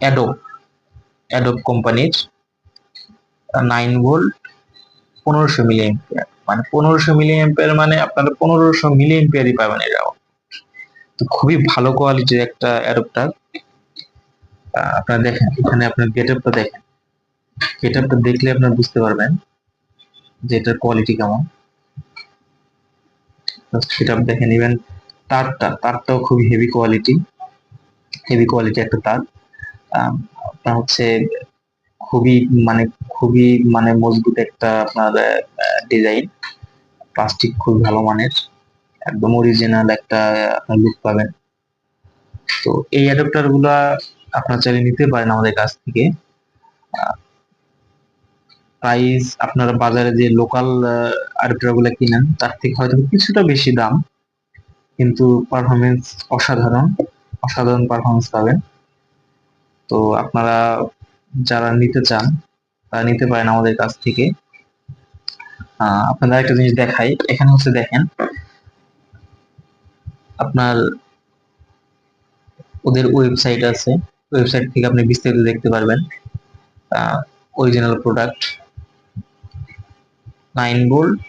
Adobe Adobe কোম্পানির nine volt পনেরোশো মিলি ampere মানে পনেরোশো মিলি এম্পিয়ার মানে আপনারা পনেরোশো মিলি এম্পিয়ারই পাবেন এটাও। তো খুবই ভালো কোয়ালিটির একটা অ্যাডপ্টার আপনারা দেখেন, এখানে আপনার গেটআপটা দেখেন। গেটআপটা দেখলে আপনারা বুঝতে পারবেন যে এটার কোয়ালিটি কেমন। সেটা দেখে নেবেন তারটা, তারটাও খুবই হেভি কোয়ালিটি হেভি কোয়ালিটি একটা তার। আপনার হচ্ছে খুবই মানে খুবই মানে মজবুত একটা আপনার ডিজাইন প্লাস্টিক খুব ভালো মানের, একদম অরিজিনাল একটা আপনার লুক পাবেন। তো এই অ্যাডাপ্টারগুলা আপনার চাইলে নিতে পারেন আমাদের কাছ থেকে। প্রাইস আপনারা বাজারে যে লোকাল অ্যাডাপ্টারগুলা কিনেন, তার থেকে হয়তো কিছুটা বেশি দাম। কিন্তু পারফরমেন্স অসাধারণ অসাধারণ পারফরমেন্স পাবেন। তো আপনারা যারা নিতে চান, তারা নিতে পারেন আমাদের কাছ থেকে। আপনাদের একটা জিনিস দেখাই। এখানে হচ্ছে দেখেন, আপনার ওদের ওয়েবসাইট আছে। ওয়েবসাইট থেকে আপনি বিস্তারিত দেখতে পারবেন। Original product nine volt